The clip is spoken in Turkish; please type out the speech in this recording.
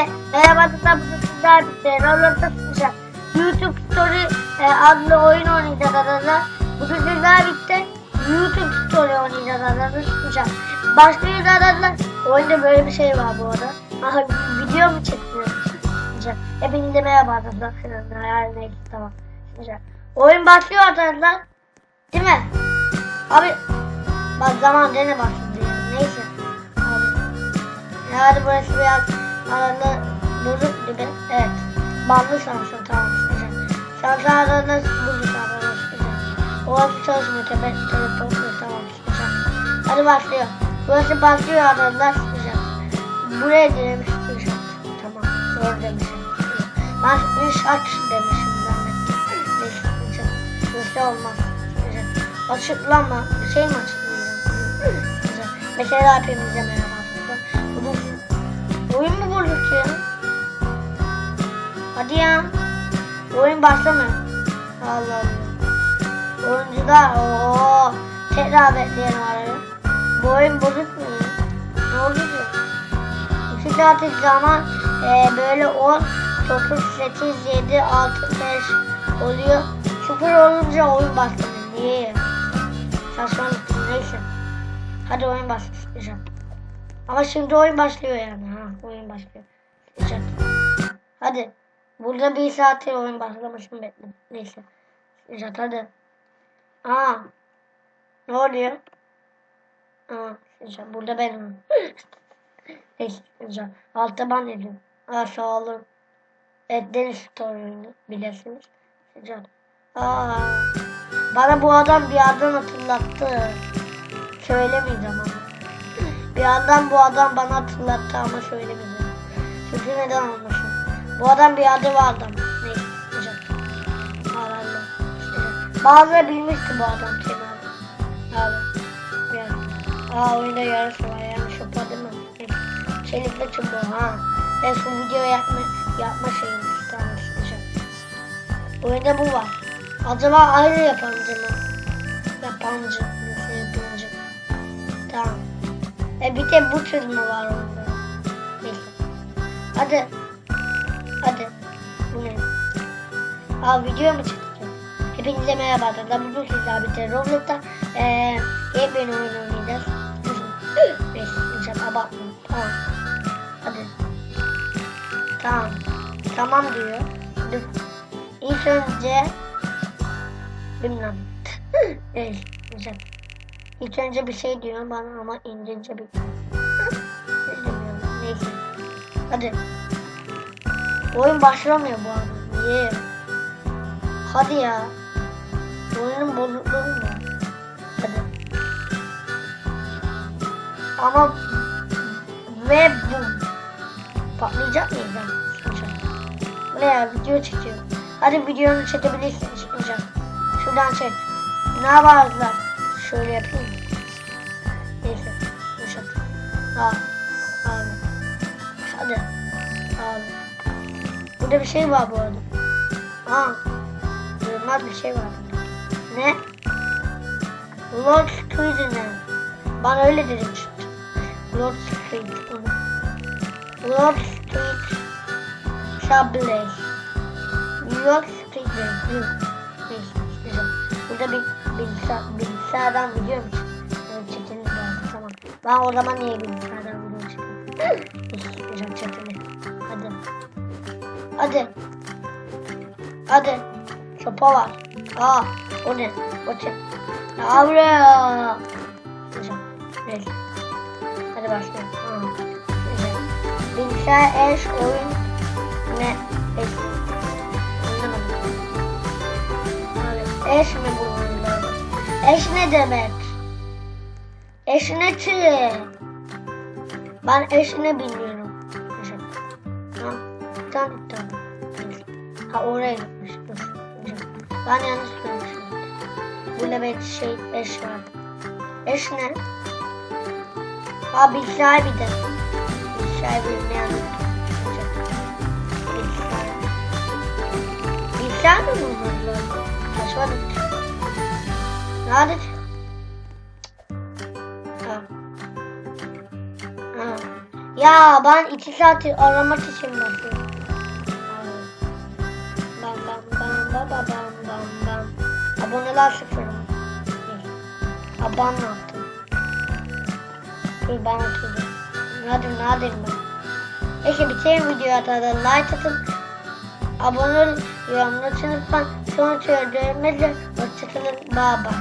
Hepinize merhaba sizler birlikte Roblox'a sıkacağım. YouTube Story e, adlı oyun oynayacağız arkadaşlar. Bugün sizler birlikte YouTube Story oynayacağız arkadaşlar. Sıkacağım. Başlıyoruz arkadaşlar. Oyunda böyle bir şey var bu arada. Aha video mu? Sıkacağım. Hepinize merhaba arkadaşlar. Hayal neyse tamam. Sıkacağım. Oyun başlıyor arkadaşlar. Değil mi? Abi bak zaman dene başladı ya. Neyse. Abi. Yani burası biraz arada bozuk gibi. Evet. Banlı Samsun tamam güzel. Samsun arada bozuk arada güzel. Orası çalışmıyor tepe telefonu tamam güzel. Hadi başlıyor. Burası başlıyor arada güzel. Buraya girelim güzel. Tamam doğru demişim. Ben inşaat demişim zannettim. Neyse güzel. Burası olmaz. Bir şey mi açıklayacağım? Mesela hepimize merhaba. Oyun mu bulduk ya? Hadi ya. Oyun başlamıyor. Allah Allah. Oyuncular ooo. Tekrar bekleyelim arayı. Bu oyun bozuk mu? Ne oldu ki? İki saatlik zaman e, böyle 10, 9, 8, 7, 6, 5 oluyor. Sıfır olunca oyun başlamıyor. Niye? Saçmalık neyse. Hadi oyun başlayacağım. Ama şimdi oyun başlıyor yani. Ha, oyun başlıyor. Güzel. Hadi. Burada bir saate oyun başlamışım bekle. Neyse. Güzel hadi. Aa. Ne oluyor? Aa, güzel. Burada benim. Neyse güzel. Altta ben yedim. Aa sağ olun. Evet Deniz Story'unu bilirsiniz. Güzel. Aa. Bana bu adam bir yerden hatırlattı. Söylemeyeceğim ama. Bir yandan bu adam bana hatırlattı ama söylemeyeceğim. Çünkü neden olmasın? Bu adam bir adı vardı. Neyse. Güzel. Herhalde. İşte. Bazıları bilmişti bu adam kim abi. Abi. Yani. Aa oyunda yarısı var yani değil mi? Neyse. Çelikle çubuğu ha. Ben şu video yapma, yapma şeyimiz. Tamam güzel. Oyunda bu var. Acaba ayrı yapancı mı? Yapancı. Nasıl yapıncı? Tamam. E bir de bu tür mü var onda? Neyse. Hadi. Hadi. Bu ne? Aa video mu çekeceğim? Hepinize merhaba arkadaşlar. Bugün sizler birlikte Roblox'ta eee yepyeni oyun oynayacağız. Neyse. Neyse. Abartmayın. Tamam. Hadi. Tamam. Tamam diyor. Dur. İlk önce bilmem. Neyse. Güzel. İlk önce bir şey diyor bana ama İngilizce bir... Bilmiyorum. Neyse. Hadi. Oyun başlamıyor bu arada. Niye? Hadi ya. Oyunun bozukluğu mu? Hadi. Ama ve bu patlayacak mıyız ben? Bu ne ya? Video çekiyor. Hadi videonu çekebilirsin. Çıkmayacak. Şuradan çek. Ne yaparlar? Şöyle yapayım. Neyse. Yumuşat. Al. Abi. Hadi. Abi. Burada bir şey var bu arada. Aa. Görünmez bir şey var. Ne? Lord Squid'ine. Bana öyle dedim çıktı. Lord Squid. Lord Squid. Sable. Lord Squid. Neyse. Burada bir bilgisayar, bilgisayardan mu çıkıyor? Çekiniz lazım tamam. Ben o zaman niye bilgisayardan video çıkıyor? Güzel çekini. Hadi. Hadi. Hadi. Sopa var. Aa o ne? O çek. Yavru. Güzel. Neyse. Hadi başlayalım. Güzel. Bilgisayar eş oyun ne? Eş. Anlamadım. Eş mi bu? Eş ne demek? Eş ne ki? Ben eş ne bilmiyorum. Ha, tamam tamam. Ha oraya gitmiş. Ben yanlış görmüşüm. Burada bir şey eş var. Eş ne? Ha bilgisayar bir de. Bilgisayar bilmeyen. Bilgisayar. Bilgisayar mı bulmadılar? Saçmalık. Nerede? Ha. Ha. Ya ben iki saattir aramak için basıyorum. Bam bam bam bam bam bam bam. Aboneler sıfır mı? Bir. Aban ne yaptım? Dur ben oturdum. Nadir nadir ben. Neyse bitirelim videoyu atada like atıp abone ol, yorumları unutmayın. Sonra görüşmek üzere. Hoşçakalın. Bye bye.